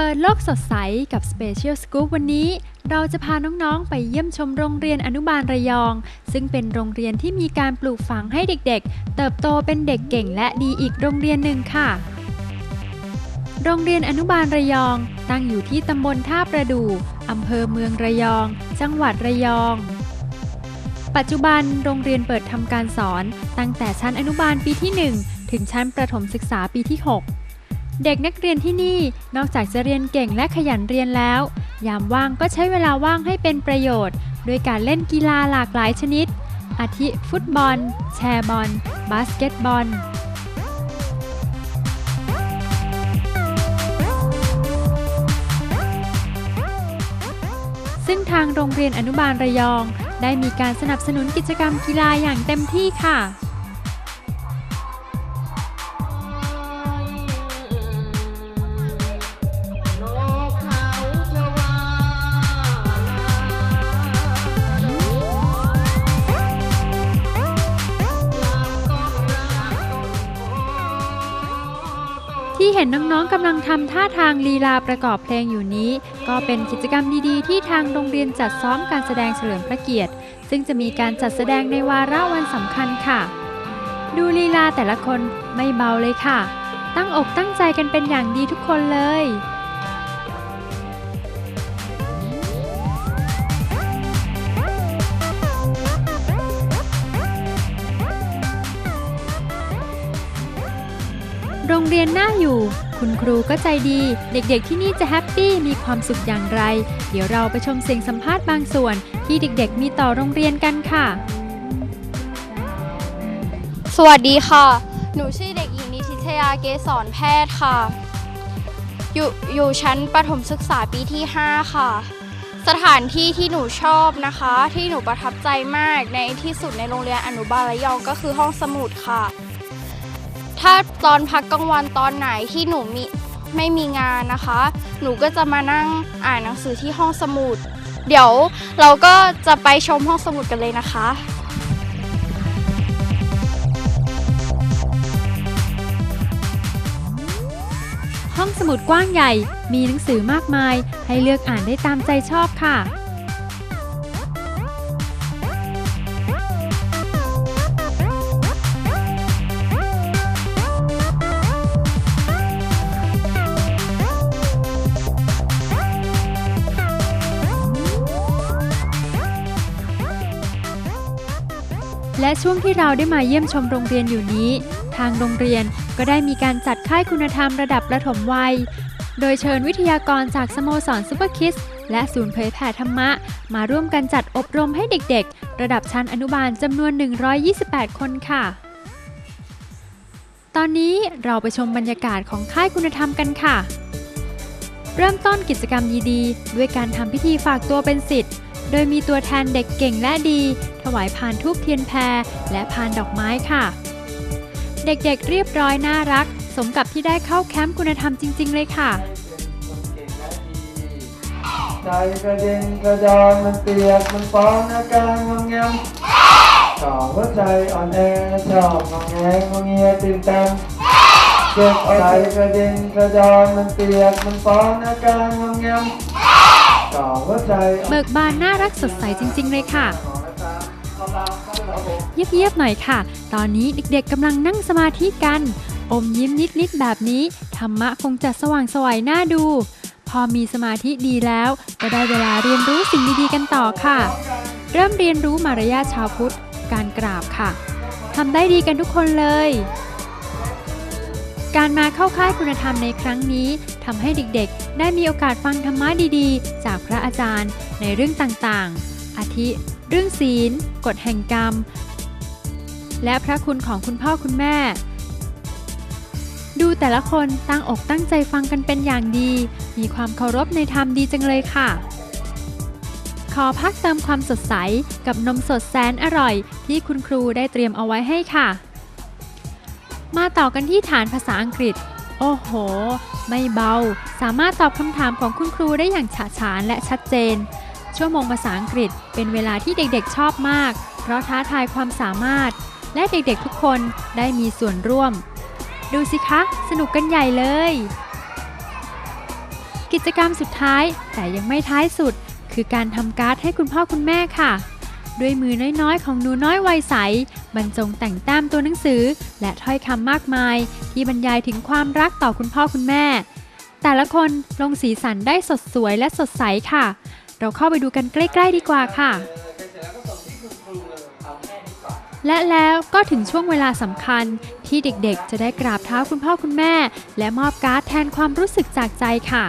เปิดโลกสดใสกับ Special Scoop วันนี้ เราจะพาน้องๆ ไปเยี่ยมชมโรงเรียนอนุบาลระยอง ซึ่งเป็นโรงเรียนที่มีการปลูกฝังให้เด็กๆ เติบโตเป็นเด็กเก่งและดีอีกโรงเรียนหนึ่งค่ะ โรงเรียนอนุบาลระยอง ตั้งอยู่ที่ตำบลท่าประดู่อำเภอเมืองระยอง จังหวัดระยอง ปัจจุบันโรงเรียนเปิดทำการสอนตั้งแต่ชั้นอนุบาลปีที่ 1 ถึงชั้นประถมศึกษาปีที่ 6 เด็กนักเรียนที่นี่นอกจากจะเรียนเก่งและขยันเรียนแล้ว ยามว่างก็ใช้เวลาว่างให้เป็นประโยชน์โดยการเล่นกีฬาหลากหลายชนิด อาทิฟุตบอล แชร์บอล บาสเกตบอลซึ่งทางโรงเรียนอนุบาลระยอง ได้มีการสนับสนุนกิจกรรมกีฬาอย่างเต็มที่ค่ะ เห็นน้องๆกำลังทำท่าทางลีลาประกอบเพลงอยู่นี้ ก็เป็นกิจกรรมดีๆ ที่ทางโรงเรียนจัดซ้อมการแสดงเฉลิมพระเกียรติ ซึ่งจะมีการจัดแสดงในวาระวันสำคัญค่ะ ดูลีลาแต่ละคนไม่เบาเลยค่ะ ตั้งอกตั้งใจกันเป็นอย่างดีทุกคนเลย เรียนน่าอยู่ คุณครูก็ใจดี เด็กๆที่นี่จะแฮปปี้มีความสุขอย่างไร เดี๋ยวเราไปชมเสียงสัมภาษณ์บางส่วนที่เด็กๆ มีต่อโรงเรียนกันค่ะ สวัสดีค่ะ หนูชื่อเด็กหญิงนิติชยาเกษรแพทย์ค่ะ อยู่อยู่ชั้นประถมศึกษาปีที่ 5 ค่ะ สถานที่ที่หนูชอบนะคะ ที่หนูประทับใจมากในที่สุดในโรงเรียนอนุบาลระยองก็คือห้องสมุดค่ะ ถ้าตอนพักกลางวันตอนไหนที่หนูมีไม่มีงานนะคะ หนูก็จะมานั่งอ่านหนังสือที่ห้องสมุด เดี๋ยวเราก็จะไปชมห้องสมุดกันเลยนะคะห้องสมุดกว้างใหญ่ มีหนังสือมากมาย ให้เลือกอ่านได้ตามใจชอบค่ะ และช่วงที่เราได้มาเยี่ยมชมโรงเรียนอยู่นี้ ทางโรงเรียนก็ได้มีการจัดค่ายคุณธรรมระดับประถมวัย โดยเชิญวิทยากรจากสโมสรซูเปอร์คิสและศูนย์เผยแผ่ธรรมะ มาร่วมกันจัดอบรมให้เด็กๆ ระดับชั้นอนุบาลจำนวน 128 คนค่ะ ตอนนี้เราไปชมบรรยากาศของค่ายคุณธรรมกันค่ะ เริ่มต้นกิจกรรมดีๆ ด้วยการทำพิธีฝากตัวเป็นสิทธิ์ โดยมีตัวแทนเด็กเก่งและดี ถวายพานทูบเทียนแพร และพานดอกไม้ค่ะ เด็กๆเรียบร้อยน่ารัก สมกับที่ได้เข้าแคมป์คุณธรรมจริง ๆ เลยค่ะใจกระเด็นกระดอนมันเปียกมันฟ้องอาการงงแงมต่อหัวใจอ่อนแอชอบงงแงงงเงียตื่นต้นเจ็บใจกระเด็นกระดอนมันเปียกมันฟ้องอาการงงแงม เบิกบานน่ารักสดใสจริง ๆ เลยค่ะ เยียบๆหน่อยค่ะ ตอนนี้เด็กๆกำลังนั่งสมาธิกัน อมยิ้มนิดๆแบบนี้ ธรรมะคงจะสว่างสวยน่าดู พอมีสมาธิดีแล้ว ก็ได้เวลาเรียนรู้สิ่งดีๆกันต่อค่ะ เริ่มเรียนรู้มารยาทชาวพุทธ การกราบค่ะทำได้ดีกันทุกคนเลยการมาเข้าค่ายคุณธรรมในครั้งนี้ ทำให้เด็กๆ ได้มีโอกาสฟังธรรมะดีๆ จากพระอาจารย์ในเรื่องต่างๆ อาทิ เรื่องศีล กฎแห่งกรรม และพระคุณของคุณพ่อคุณแม่ ดูแต่ละคนตั้งอกตั้งใจฟังกันเป็นอย่างดี มีความเคารพในธรรมดีจังเลยค่ะ ขอพักเติมความสดใสกับนมสดแสนอร่อย ที่คุณครูได้เตรียมเอาไว้ให้ค่ะ มาต่อกันที่ฐานภาษาอังกฤษ โอ้โห ไม่เบา สามารถตอบคำถามของคุณครูได้อย่างฉะฉานและชัดเจน ชั่วโมงภาษาอังกฤษเป็นเวลาที่เด็กๆชอบมาก เพราะท้าทายความสามารถ และเด็กๆทุกคนได้มีส่วนร่วม ดูสิคะ สนุกกันใหญ่เลย กิกิจกรรมสุดท้ายแต่ยังไม่ท้ายสุด คือการทำการ์ดให้คุณพ่อคุณแม่ค่ะ ด้วยมือน้อยๆ ของหนูน้อยวัยใส บรรจงแต่งแต้มตัวหนังสือ และถ้อยคำมากมาย ที่บรรยายถึงความรักต่อคุณพ่อคุณแม่ แต่ละคนลงสีสันได้สดสวยและสดใสค่ะ เราเข้าไปดูกันใกล้ ๆ ดีกว่าค่ะ และแล้วก็ถึงช่วงเวลาสำคัญที่เด็กๆ จะได้กราบเท้าคุณพ่อคุณแม่ และมอบการ์ดแทนความรู้สึกจากใจค่ะ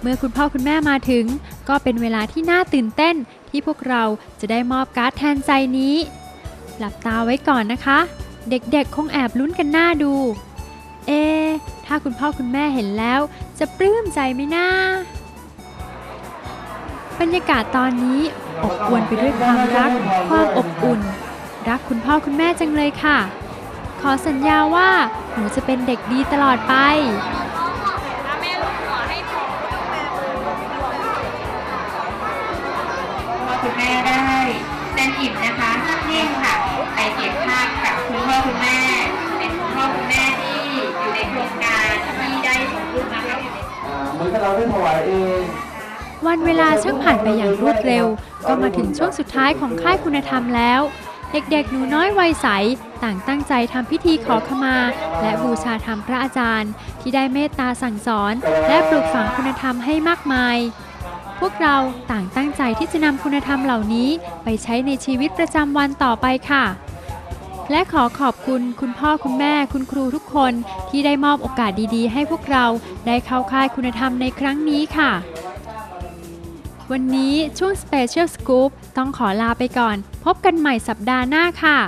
เมื่อคุณพ่อคุณแม่มาถึง ก็เป็นเวลาที่น่าตื่นเต้น ที่พวกเราจะได้มอบการ์ดแทนใจนี้ หลับตาไว้ก่อนนะคะ เด็กๆ คงแอบลุ้นกันหน้าดู เอ ถ้าคุณพ่อคุณแม่เห็นแล้ว จะปลื้มใจไหมนะบรรยากาศตอนนี้อบอวลไปด้วยความรัก ความอบอุ่น รักคุณพ่อคุณแม่จังเลยค่ะ ขอสัญญาว่าหนูจะเป็นเด็กดีตลอดไป คุณแม่ได้เส้นอิ่มนะคะนิ่งค่ะไปเก็บภาพกับคุณพ่อคุณแม่ เป็นคุณพ่อคุณแม่ที่อยู่ในโครงการที่ได้ส่งลูกมาให้อยู่ในอ่าเหมือนกับเราได้ถวายเองวันเวลาช่างผ่านไปอย่างรวดเร็ว ก็มาถึงช่วงสุดท้ายของค่ายคุณธรรมแล้ว เด็กๆ หนูน้อยวัยใส ต่างตั้งใจทำพิธีขอขมา และบูชาธรรมพระอาจารย์ ที่ได้เมตตาสั่งสอน และปลูกฝังคุณธรรมให้มากมาย พวกเราต่างตั้งใจที่จะนำคุณธรรมเหล่านี้ไปใช้ในชีวิตประจำวันต่อไปค่ะ และขอขอบคุณคุณพ่อคุณแม่คุณครูทุกคนที่ได้มอบโอกาสดีๆ ให้พวกเราได้เข้าค่ายคุณธรรมในครั้งนี้ค่ะ วันนี้ช่วง Special Scoop ต้องขอลาไปก่อน พบกันใหม่สัปดาห์หน้าค่ะ